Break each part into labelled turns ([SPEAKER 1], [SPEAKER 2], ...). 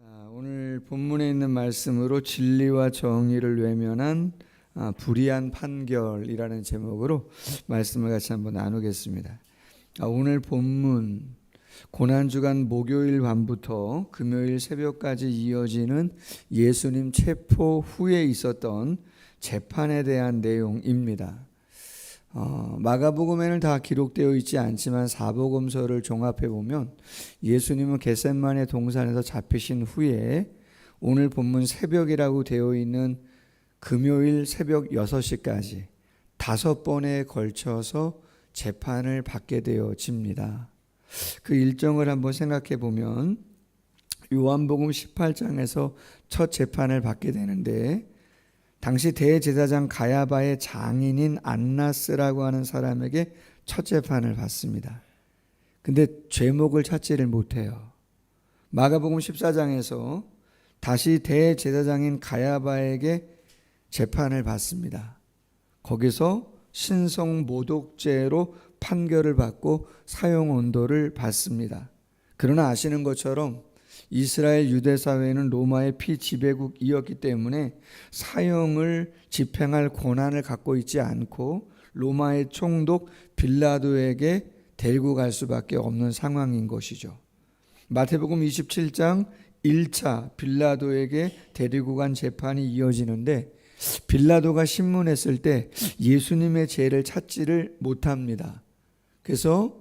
[SPEAKER 1] 자, 오늘 본문에 있는 말씀으로 진리와 정의를 외면한 아, 불의한 판결이라는 제목으로 말씀을 같이 한번 나누겠습니다. 아, 오늘 본문 고난 주간 목요일 밤부터 금요일 새벽까지 이어지는 예수님 체포 후에 있었던 재판에 대한 내용입니다. 어, 마가복음에는 다 기록되어 있지 않지만 사복음서를 종합해 보면 예수님은 겟셋만의 동산에서 잡히신 후에 오늘 본문 새벽이라고 되어 있는 금요일 새벽 6시까지 다섯 번에 걸쳐서 재판을 받게 되어집니다. 그 일정을 한번 생각해 보면 요한복음 18장에서 첫 재판을 받게 되는데 당시 대제사장 가야바의 장인인 안나스라고 하는 사람에게 첫 재판을 받습니다. 근데 죄목을 찾지를 못해요. 마가복음 14장에서 다시 대제사장인 가야바에게 재판을 받습니다. 거기서 신성 모독죄로 판결을 받고 사형 온도를 받습니다. 그러나 아시는 것처럼 이스라엘 유대 사회는 로마의 피지배국이었기 때문에 사형을 집행할 권한을 갖고 있지 않고 로마의 총독 빌라도에게 데리고 갈 수밖에 없는 상황인 것이죠. 마태복음 27장 1차 빌라도에게 데리고 간 재판이 이어지는데 빌라도가 신문했을 때 예수님의 죄를 찾지를 못합니다. 그래서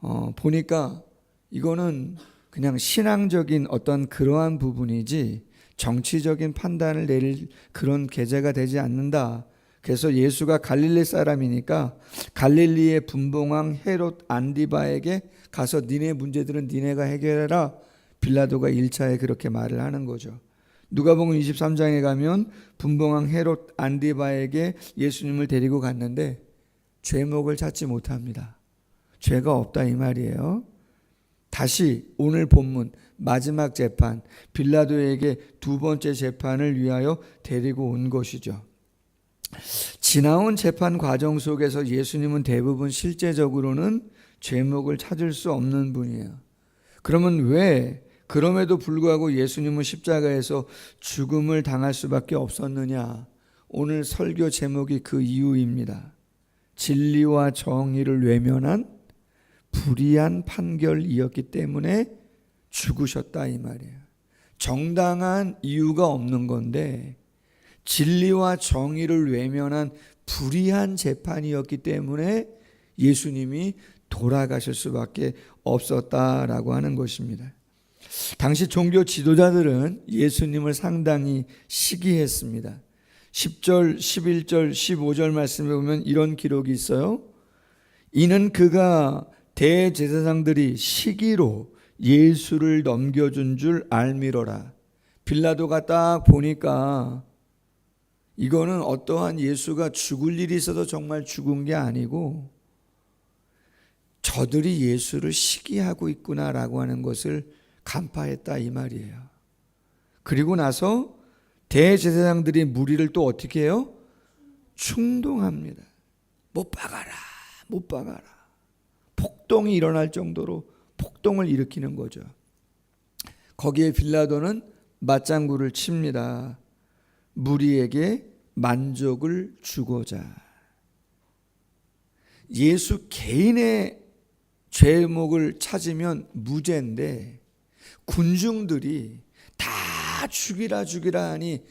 [SPEAKER 1] 어, 보니까 이거는 그냥 신앙적인 어떤 그러한 부분이지 정치적인 판단을 내릴 그런 계제가 되지 않는다. 그래서 예수가 갈릴리 사람이니까 갈릴리의 분봉왕 헤롯 안디바에게 가서 니네 문제들은 니네가 해결해라. 빌라도가 1차에 그렇게 말을 하는 거죠. 누가복음 23장에 가면 분봉왕 헤롯 안디바에게 예수님을 데리고 갔는데 죄목을 찾지 못합니다. 죄가 없다 이 말이에요. 다시 오늘 본문 마지막 재판 빌라도에게 두 번째 재판을 위하여 데리고 온 것이죠. 지나온 재판 과정 속에서 예수님은 대부분 실제적으로는 죄목을 찾을 수 없는 분이에요. 그러면 왜 그럼에도 불구하고 예수님은 십자가에서 죽음을 당할 수밖에 없었느냐? 오늘 설교 제목이 그 이유입니다. 진리와 정의를 외면한 불의한 판결이었기 때문에 죽으셨다 이 말이에요. 정당한 이유가 없는 건데 진리와 정의를 외면한 불의한 재판이었기 때문에 예수님이 돌아가실 수밖에 없었다라고 하는 것입니다. 당시 종교 지도자들은 예수님을 상당히 시기했습니다. 10절, 11절, 15절 말씀에 보면 이런 기록이 있어요. 이는 그가 대제사장들이 시기로 예수를 넘겨준 줄 알미로라. 빌라도가 딱 보니까 이거는 어떠한 예수가 죽을 일이 있어서 정말 죽은 게 아니고 저들이 예수를 시기하고 있구나라고 하는 것을 간파했다 이 말이에요. 그리고 나서 대제사장들이 무리를 또 어떻게 해요? 충동합니다. 못 박아라, 못 박아라. 폭동이 일어날 정도로 폭동을 일으키는 거죠. 거기에 빌라도는 맞장구를 칩니다. 무리에게 만족을 주고자. 예수 개인의 죄목을 찾으면 무죄인데 군중들이 다 죽이라 죽이라 하니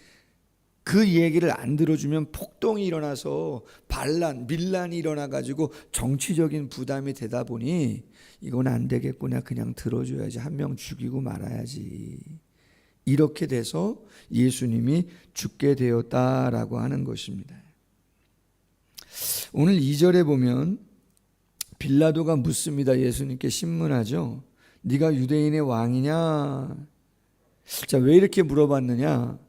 [SPEAKER 1] 그 얘기를 안 들어주면 폭동이 일어나서 반란, 밀란이 일어나가지고 정치적인 부담이 되다 보니 이건 안 되겠구나. 그냥 들어줘야지. 한 명 죽이고 말아야지. 이렇게 돼서 예수님이 죽게 되었다라고 하는 것입니다. 오늘 2절에 보면 빌라도가 묻습니다. 예수님께 신문하죠. 네가 유대인의 왕이냐? 자, 왜 이렇게 물어봤느냐?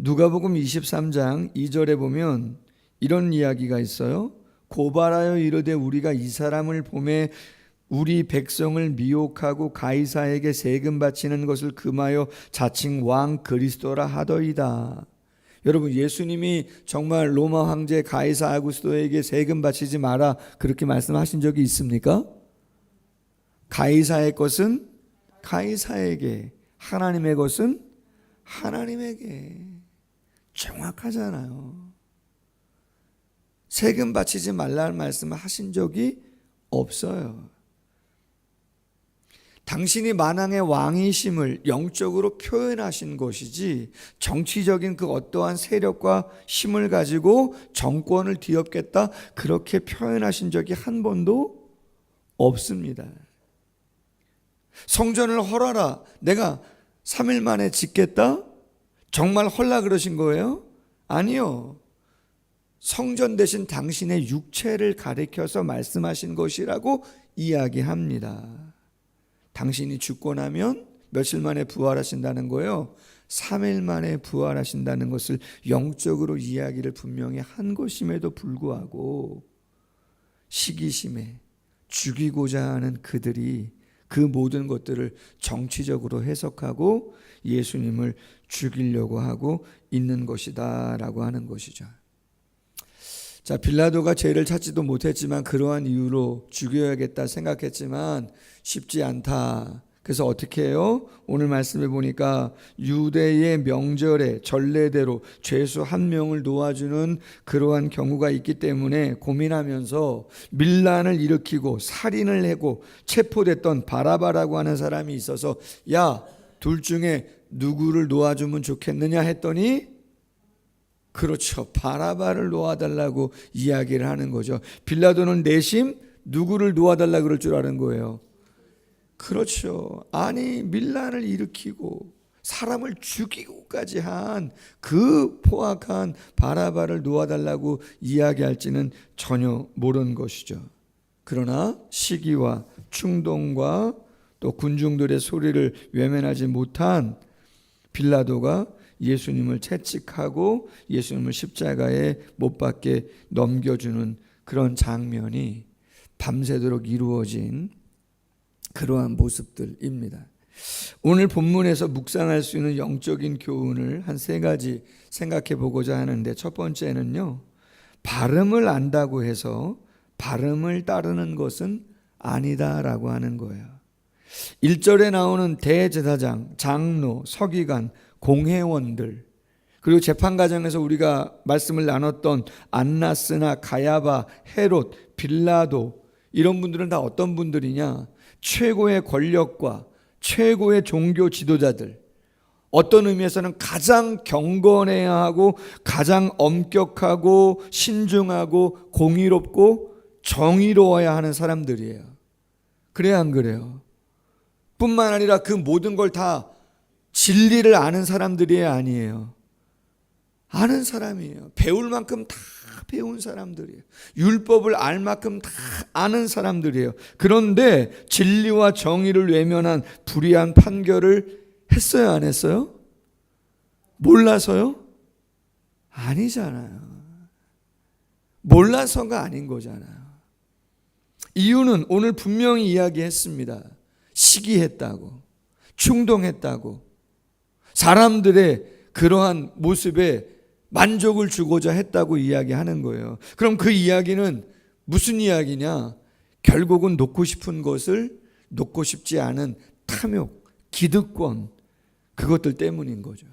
[SPEAKER 1] 누가복음 23장 2절에 보면 이런 이야기가 있어요. 고발하여 이르되 우리가 이 사람을 봄에 우리 백성을 미혹하고 가이사에게 세금 바치는 것을 금하여 자칭 왕 그리스도라 하더이다. 여러분 예수님이 정말 로마 황제 가이사 아구스도에게 세금 바치지 마라 그렇게 말씀하신 적이 있습니까? 가이사의 것은 가이사에게 하나님의 것은 하나님에게 정확하잖아요. 세금 바치지 말라는 말씀을 하신 적이 없어요. 당신이 만왕의 왕이심을 영적으로 표현하신 것이지 정치적인 그 어떠한 세력과 힘을 가지고 정권을 뒤엎겠다 그렇게 표현하신 적이 한 번도 없습니다. 성전을 헐어라. 내가 3일 만에 짓겠다? 정말 헐라 그러신 거예요? 아니요. 성전 대신 당신의 육체를 가리켜서 말씀하신 것이라고 이야기합니다. 당신이 죽고 나면 며칠 만에 부활하신다는 거예요. 3일 만에 부활하신다는 것을 영적으로 이야기를 분명히 한 것임에도 불구하고 시기심에 죽이고자 하는 그들이 그 모든 것들을 정치적으로 해석하고 예수님을 죽이려고 하고 있는 것이다라고 하는 것이죠. 자, 빌라도가 죄를 찾지도 못했지만 그러한 이유로 죽여야겠다 생각했지만 쉽지 않다. 그래서 어떻게 해요? 오늘 말씀해 보니까 유대의 명절에 전례대로 죄수 한 명을 놓아주는 그러한 경우가 있기 때문에 고민하면서 밀란을 일으키고 살인을 하고 체포됐던 바라바라고 하는 사람이 있어서 야, 둘 중에 누구를 놓아주면 좋겠느냐 했더니 그렇죠. 바라바를 놓아달라고 이야기를 하는 거죠. 빌라도는 내심 누구를 놓아달라 그럴 줄 아는 거예요. 그렇죠. 아니 밀란을 일으키고 사람을 죽이고까지 한 그 포악한 바라바를 놓아달라고 이야기할지는 전혀 모르는 것이죠. 그러나 시기와 충동과 또 군중들의 소리를 외면하지 못한 빌라도가 예수님을 채찍하고 예수님을 십자가에 못 박게 넘겨주는 그런 장면이 밤새도록 이루어진 그러한 모습들입니다. 오늘 본문에서 묵상할 수 있는 영적인 교훈을 한 세 가지 생각해 보고자 하는데 첫 번째는요. 발음을 안다고 해서 발음을 따르는 것은 아니다라고 하는 거예요. 1절에 나오는 대제사장, 장로, 서기관, 공회원들 그리고 재판 과정에서 우리가 말씀을 나눴던 안나스나 가야바, 헤롯, 빌라도 이런 분들은 다 어떤 분들이냐? 최고의 권력과 최고의 종교 지도자들 어떤 의미에서는 가장 경건해야 하고 가장 엄격하고 신중하고 공의롭고 정의로워야 하는 사람들이에요. 그래야 안 그래요? 뿐만 아니라 그 모든 걸 다 진리를 아는 사람들이 아니에요. 아는 사람이에요. 배울 만큼 다 배운 사람들이에요. 율법을 알 만큼 다 아는 사람들이에요. 그런데 진리와 정의를 외면한 불의한 판결을 했어요, 안 했어요? 몰라서요? 아니잖아요. 몰라서가 아닌 거잖아요. 이유는 오늘 분명히 이야기했습니다. 시기했다고, 충동했다고, 사람들의 그러한 모습에 만족을 주고자 했다고 이야기하는 거예요. 그럼 그 이야기는 무슨 이야기냐? 결국은 놓고 싶은 것을 놓고 싶지 않은 탐욕, 기득권, 그것들 때문인 거죠.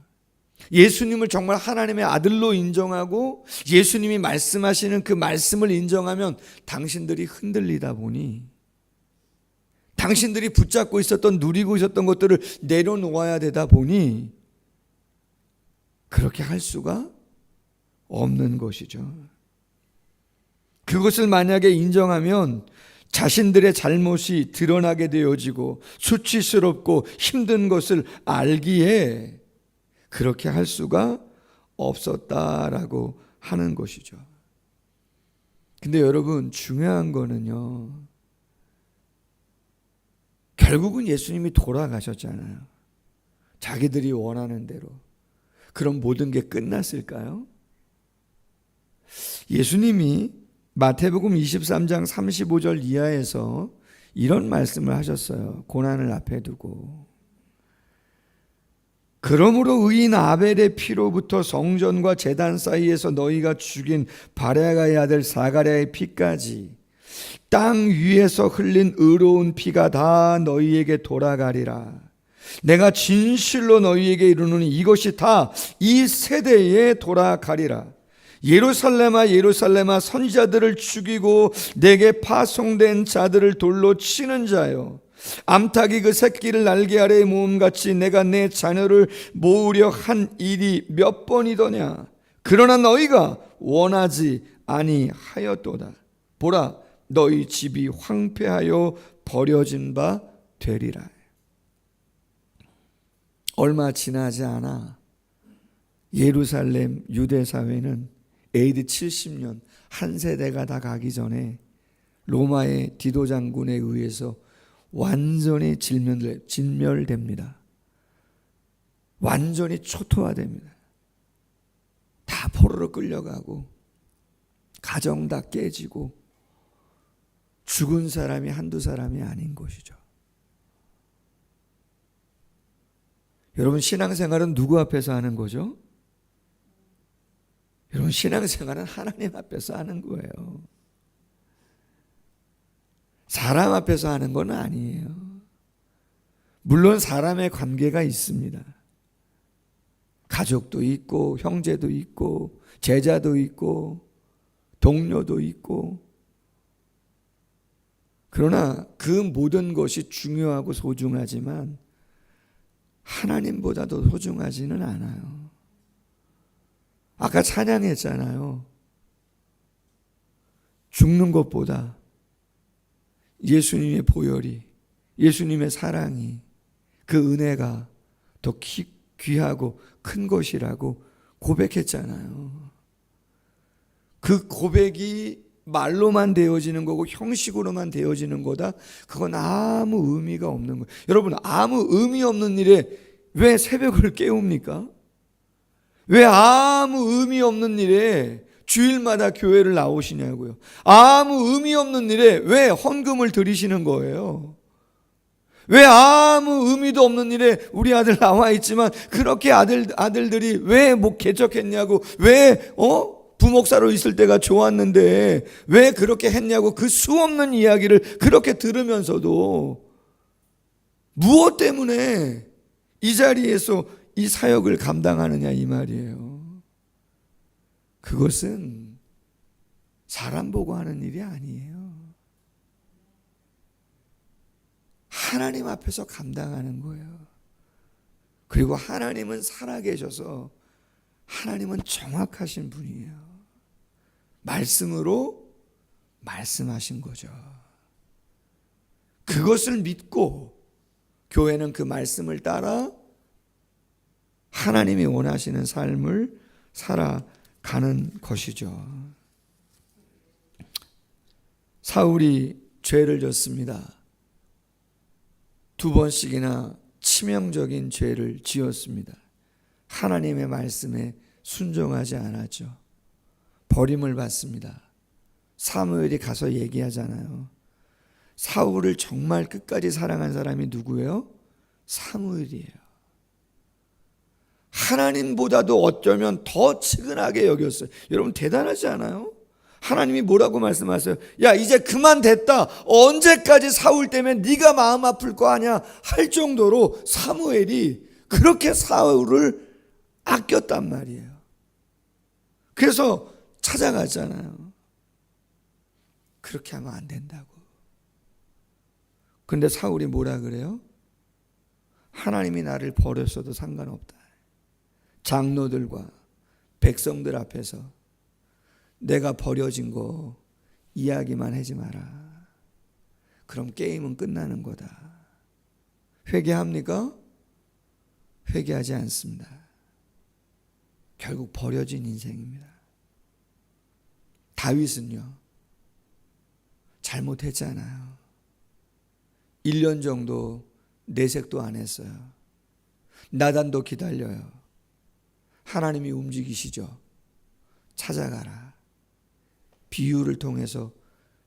[SPEAKER 1] 예수님을 정말 하나님의 아들로 인정하고 예수님이 말씀하시는 그 말씀을 인정하면 당신들이 흔들리다 보니 당신들이 붙잡고 있었던 누리고 있었던 것들을 내려놓아야 되다 보니 그렇게 할 수가 없는 것이죠. 그것을 만약에 인정하면 자신들의 잘못이 드러나게 되어지고 수치스럽고 힘든 것을 알기에 그렇게 할 수가 없었다라고 하는 것이죠. 근데 여러분 중요한 거는요. 결국은 예수님이 돌아가셨잖아요. 자기들이 원하는 대로. 그럼 모든 게 끝났을까요? 예수님이 마태복음 23장 35절 이하에서 이런 말씀을 하셨어요. 고난을 앞에 두고. 그러므로 의인 아벨의 피로부터 성전과 제단 사이에서 너희가 죽인 바레가의 아들 사가랴의 피까지 땅 위에서 흘린 의로운 피가 다 너희에게 돌아가리라. 내가 진실로 너희에게 이르노니 이것이 다 이 세대에 돌아가리라. 예루살렘아 예루살렘아 선지자들을 죽이고 내게 파송된 자들을 돌로 치는 자요. 암탉이 그 새끼를 날개 아래에 모음같이 내가 내 자녀를 모으려 한 일이 몇 번이더냐. 그러나 너희가 원하지 아니하였도다. 보라 너희 집이 황폐하여 버려진 바 되리라. 얼마 지나지 않아 예루살렘 유대 사회는 AD 70년 한 세대가 다 가기 전에 로마의 디도 장군에 의해서 완전히 진멸, 진멸됩니다. 완전히 초토화됩니다. 다 포로로 끌려가고 가정 다 깨지고 죽은 사람이 한두 사람이 아닌 것이죠. 여러분 신앙생활은 누구 앞에서 하는 거죠? 여러분 신앙생활은 하나님 앞에서 하는 거예요. 사람 앞에서 하는 건 아니에요. 물론 사람의 관계가 있습니다. 가족도 있고 형제도 있고 제자도 있고 동료도 있고 그러나 그 모든 것이 중요하고 소중하지만 하나님보다도 소중하지는 않아요. 아까 찬양했잖아요. 죽는 것보다 예수님의 보혈이, 예수님의 사랑이, 그 은혜가 더 귀, 귀하고 큰 것이라고 고백했잖아요. 그 고백이 말로만 되어지는 거고 형식으로만 되어지는 거다. 그건 아무 의미가 없는 거예요. 여러분 아무 의미 없는 일에 왜 새벽을 깨웁니까? 왜 아무 의미 없는 일에 주일마다 교회를 나오시냐고요. 아무 의미 없는 일에 왜 헌금을 드리시는 거예요? 왜 아무 의미도 없는 일에 우리 아들 나와 있지만 그렇게 아들 아들들이 왜목 개척했냐고 왜 어 부목사로 있을 때가 좋았는데 왜 그렇게 했냐고 그 수없는 이야기를 그렇게 들으면서도 무엇 때문에 이 자리에서 이 사역을 감당하느냐 이 말이에요. 그것은 사람 보고 하는 일이 아니에요. 하나님 앞에서 감당하는 거예요. 그리고 하나님은 살아계셔서 하나님은 정확하신 분이에요. 말씀으로 말씀하신 거죠. 그것을 믿고 교회는 그 말씀을 따라 하나님이 원하시는 삶을 살아가는 것이죠. 사울이 죄를 졌습니다. 두 번씩이나 치명적인 죄를 지었습니다. 하나님의 말씀에 순종하지 않았죠. 버림을 받습니다. 사무엘이 가서 얘기하잖아요. 사울을 정말 끝까지 사랑한 사람이 누구예요? 사무엘이에요. 하나님보다도 어쩌면 더 측은하게 여겼어요. 여러분 대단하지 않아요? 하나님이 뭐라고 말씀하세요? 야 이제 그만 됐다. 언제까지 사울 때문에 네가 마음 아플 거 아니야 할 정도로 사무엘이 그렇게 사울을 아꼈단 말이에요. 그래서 찾아갔잖아요. 그렇게 하면 안 된다고. 근데 사울이 뭐라 그래요? 하나님이 나를 버렸어도 상관없다. 장로들과 백성들 앞에서 내가 버려진 거 이야기만 하지 마라. 그럼 게임은 끝나는 거다. 회개합니까? 회개하지 않습니다. 결국 버려진 인생입니다. 다윗은요, 잘못했잖아요. 1년 정도 내색도 안 했어요. 나단도 기다려요. 하나님이 움직이시죠. 찾아가라. 비유를 통해서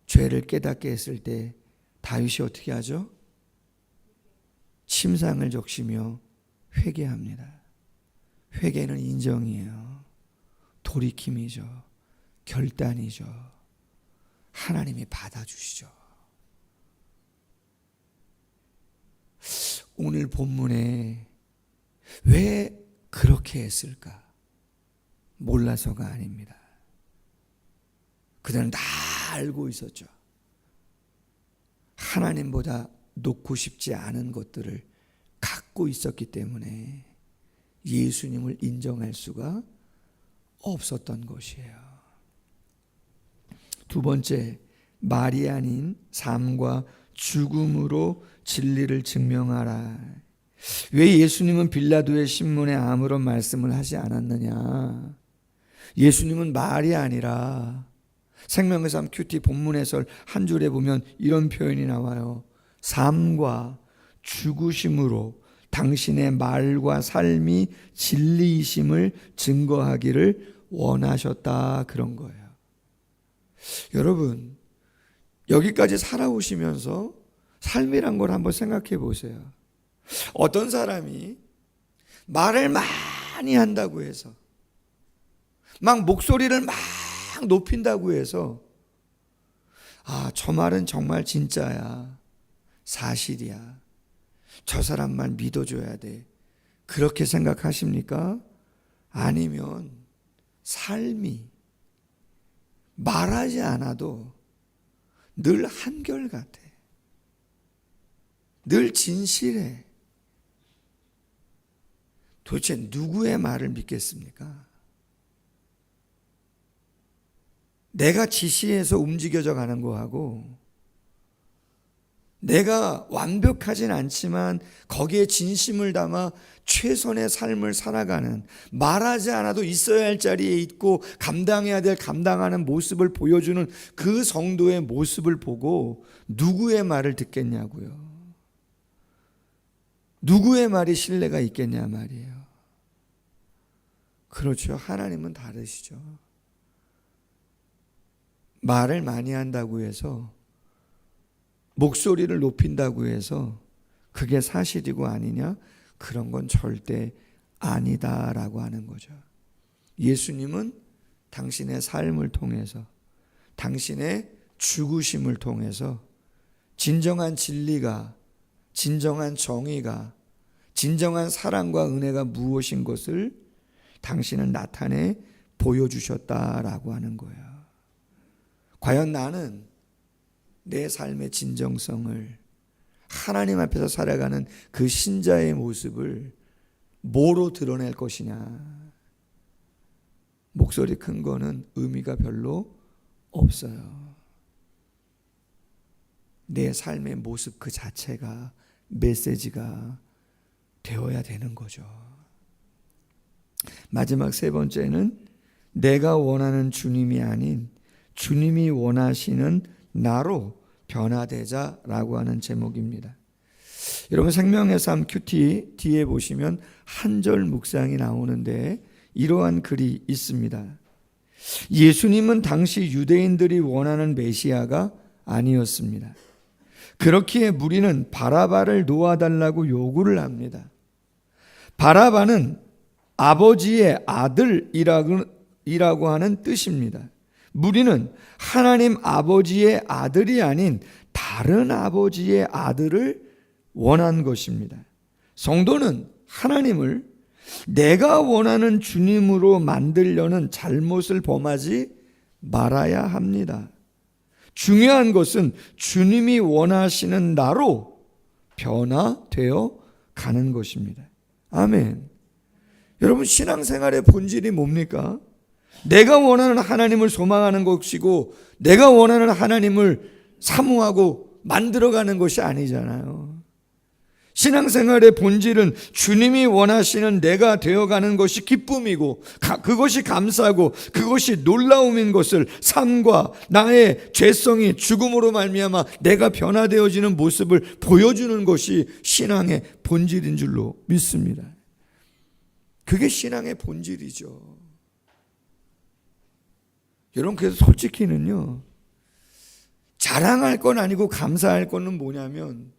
[SPEAKER 1] 죄를 깨닫게 했을 때 다윗이 어떻게 하죠? 침상을 적시며 회개합니다. 회개는 인정이에요. 돌이킴이죠. 결단이죠. 하나님이 받아주시죠. 오늘 본문에 왜 그렇게 했을까? 몰라서가 아닙니다. 그들은 다 알고 있었죠. 하나님보다 놓고 싶지 않은 것들을 갖고 있었기 때문에 예수님을 인정할 수가 없었던 것이에요. 두 번째, 말이 아닌 삶과 죽음으로 진리를 증명하라. 왜 예수님은 빌라도의 신문에 아무런 말씀을 하지 않았느냐? 예수님은 말이 아니라 생명의 삶 큐티 본문 해설 한 줄에 보면 이런 표현이 나와요. 삶과 죽으심으로 당신의 말과 삶이 진리이심을 증거하기를 원하셨다 그런 거예요. 여러분 여기까지 살아오시면서 삶이란 걸 한번 생각해 보세요. 어떤 사람이 말을 많이 한다고 해서 막 목소리를 막 높인다고 해서 아, 저 말은 정말 진짜야. 사실이야. 저 사람만 믿어줘야 돼. 그렇게 생각하십니까? 아니면 삶이 말하지 않아도 늘 한결같아. 늘 진실해. 도대체 누구의 말을 믿겠습니까? 내가 지시해서 움직여져 가는 거하고 내가 완벽하진 않지만 거기에 진심을 담아 최선의 삶을 살아가는 말하지 않아도 있어야 할 자리에 있고 감당해야 될 감당하는 모습을 보여주는 그 성도의 모습을 보고 누구의 말을 듣겠냐고요. 누구의 말이 신뢰가 있겠냐 말이에요. 그렇죠. 하나님은 다르시죠. 말을 많이 한다고 해서 목소리를 높인다고 해서 그게 사실이고 아니냐? 그런 건 절대 아니다라고 하는 거죠. 예수님은 당신의 삶을 통해서 당신의 죽으심을 통해서 진정한 진리가 진정한 정의가 진정한 사랑과 은혜가 무엇인 것을 당신은 나타내 보여주셨다라고 하는 거예요. 과연 나는 내 삶의 진정성을 하나님 앞에서 살아가는 그 신자의 모습을 뭐로 드러낼 것이냐? 목소리 큰 거는 의미가 별로 없어요. 내 삶의 모습 그 자체가 메시지가 되어야 되는 거죠. 마지막 세 번째는 내가 원하는 주님이 아닌 주님이 원하시는 나로 변화되자라고 하는 제목입니다. 여러분 생명의 삶 큐티 뒤에 보시면 한 절 묵상이 나오는데 이러한 글이 있습니다. 예수님은 당시 유대인들이 원하는 메시아가 아니었습니다. 그렇기에 무리는 바라바를 놓아달라고 요구를 합니다. 바라바는 아버지의 아들이라고 하는 뜻입니다. 무리는 하나님 아버지의 아들이 아닌 다른 아버지의 아들을 원한 것입니다. 성도는 하나님을 내가 원하는 주님으로 만들려는 잘못을 범하지 말아야 합니다. 중요한 것은 주님이 원하시는 나로 변화되어 가는 것입니다. 아멘. 여러분 신앙생활의 본질이 뭡니까? 내가 원하는 하나님을 소망하는 것이고 내가 원하는 하나님을 사모하고 만들어가는 것이 아니잖아요. 신앙생활의 본질은 주님이 원하시는 내가 되어가는 것이 기쁨이고 그것이 감사고 그것이 놀라움인 것을 삶과 나의 죄성이 죽음으로 말미암아 내가 변화되어지는 모습을 보여주는 것이 신앙의 본질인 줄로 믿습니다. 그게 신앙의 본질이죠. 여러분 그래서 솔직히는요. 자랑할 건 아니고 감사할 거는 뭐냐면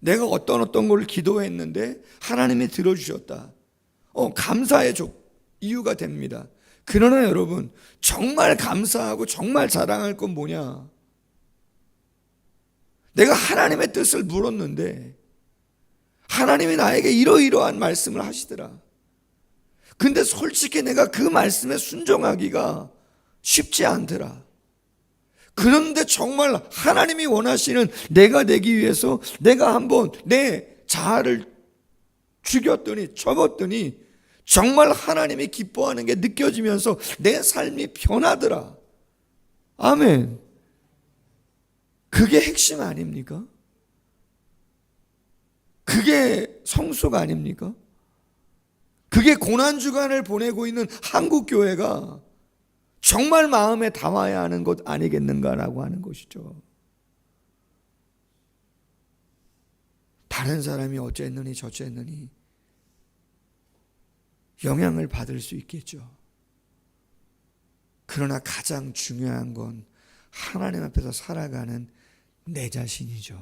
[SPEAKER 1] 내가 어떤 어떤 걸 기도했는데 하나님이 들어주셨다. 어, 감사의 족 이유가 됩니다. 그러나 여러분, 정말 감사하고 정말 자랑할 건 뭐냐? 내가 하나님의 뜻을 물었는데, 하나님이 나에게 이러이러한 말씀을 하시더라. 근데 솔직히 내가 그 말씀에 순종하기가 쉽지 않더라. 그런데 정말 하나님이 원하시는 내가 되기 위해서 내가 한번 내 자아를 죽였더니 접었더니 정말 하나님이 기뻐하는 게 느껴지면서 내 삶이 변하더라. 아멘. 그게 핵심 아닙니까? 그게 성숙 아닙니까? 그게 고난주간을 보내고 있는 한국교회가 정말 마음에 담아야 하는 것 아니겠는가라고 하는 것이죠. 다른 사람이 어쨌느니 저쨌느니 영향을 받을 수 있겠죠. 그러나 가장 중요한 건 하나님 앞에서 살아가는 내 자신이죠.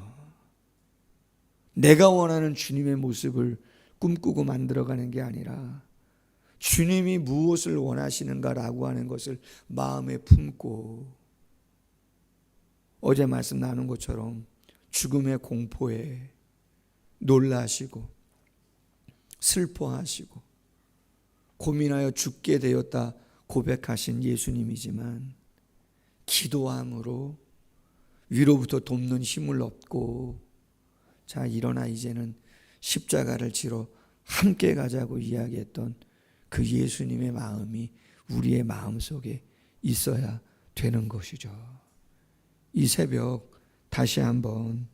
[SPEAKER 1] 내가 원하는 주님의 모습을 꿈꾸고 만들어가는 게 아니라 주님이 무엇을 원하시는가라고 하는 것을 마음에 품고 어제 말씀 나눈 것처럼 죽음의 공포에 놀라시고 슬퍼하시고 고민하여 죽게 되었다 고백하신 예수님이지만 기도함으로 위로부터 돕는 힘을 얻고 자 일어나 이제는 십자가를 지러 함께 가자고 이야기했던 그 예수님의 마음이 우리의 마음 속에 있어야 되는 것이죠. 이 새벽 다시 한번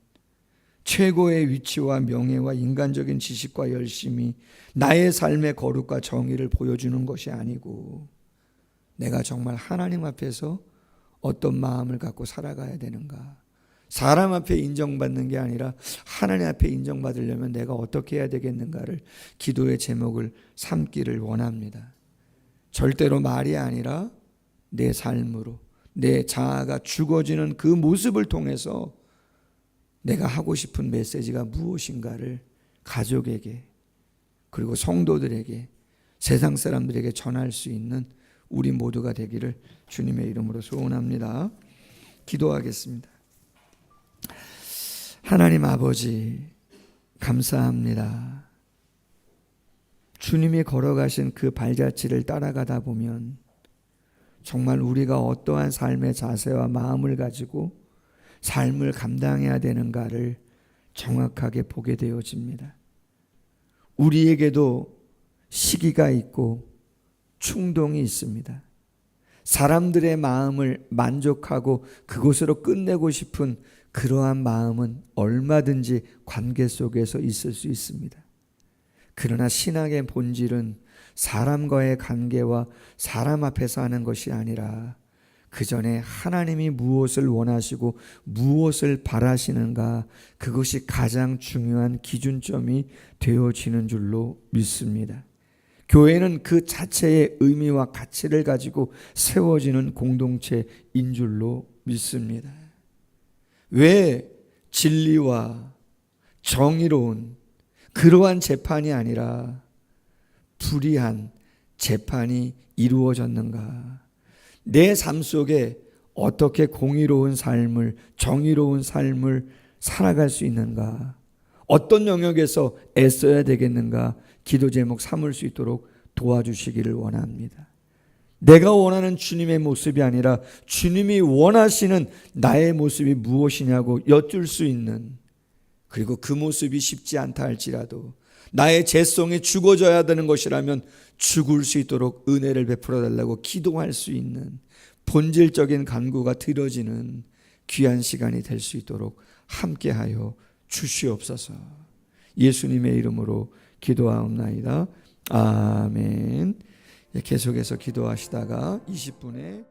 [SPEAKER 1] 최고의 위치와 명예와 인간적인 지식과 열심이 나의 삶의 거룩과 정의를 보여주는 것이 아니고 내가 정말 하나님 앞에서 어떤 마음을 갖고 살아가야 되는가. 사람 앞에 인정받는 게 아니라 하나님 앞에 인정받으려면 내가 어떻게 해야 되겠는가를 기도의 제목을 삼기를 원합니다. 절대로 말이 아니라 내 삶으로 내 자아가 죽어지는 그 모습을 통해서 내가 하고 싶은 메시지가 무엇인가를 가족에게 그리고 성도들에게 세상 사람들에게 전할 수 있는 우리 모두가 되기를 주님의 이름으로 소원합니다. 기도하겠습니다. 하나님 아버지, 감사합니다. 주님이 걸어가신 그 발자취를 따라가다 보면 정말 우리가 어떠한 삶의 자세와 마음을 가지고 삶을 감당해야 되는가를 정확하게 보게 되어집니다. 우리에게도 시기가 있고 충동이 있습니다. 사람들의 마음을 만족하고 그곳으로 끝내고 싶은 그러한 마음은 얼마든지 관계 속에서 있을 수 있습니다. 그러나 신앙의 본질은 사람과의 관계와 사람 앞에서 하는 것이 아니라 그 전에 하나님이 무엇을 원하시고 무엇을 바라시는가 그것이 가장 중요한 기준점이 되어지는 줄로 믿습니다. 교회는 그 자체의 의미와 가치를 가지고 세워지는 공동체인 줄로 믿습니다. 왜 진리와 정의로운 그러한 재판이 아니라 불의한 재판이 이루어졌는가? 내 삶 속에 어떻게 공의로운 삶을, 정의로운 삶을 살아갈 수 있는가? 어떤 영역에서 애써야 되겠는가? 기도 제목 삼을 수 있도록 도와주시기를 원합니다. 내가 원하는 주님의 모습이 아니라 주님이 원하시는 나의 모습이 무엇이냐고 여쭐 수 있는 그리고 그 모습이 쉽지 않다 할지라도 나의 재성이 죽어져야 되는 것이라면 죽을 수 있도록 은혜를 베풀어 달라고 기도할 수 있는 본질적인 간구가 들어지는 귀한 시간이 될 수 있도록 함께하여 주시옵소서. 예수님의 이름으로 기도하옵나이다. 아멘. 계속해서 기도하시다가 20분에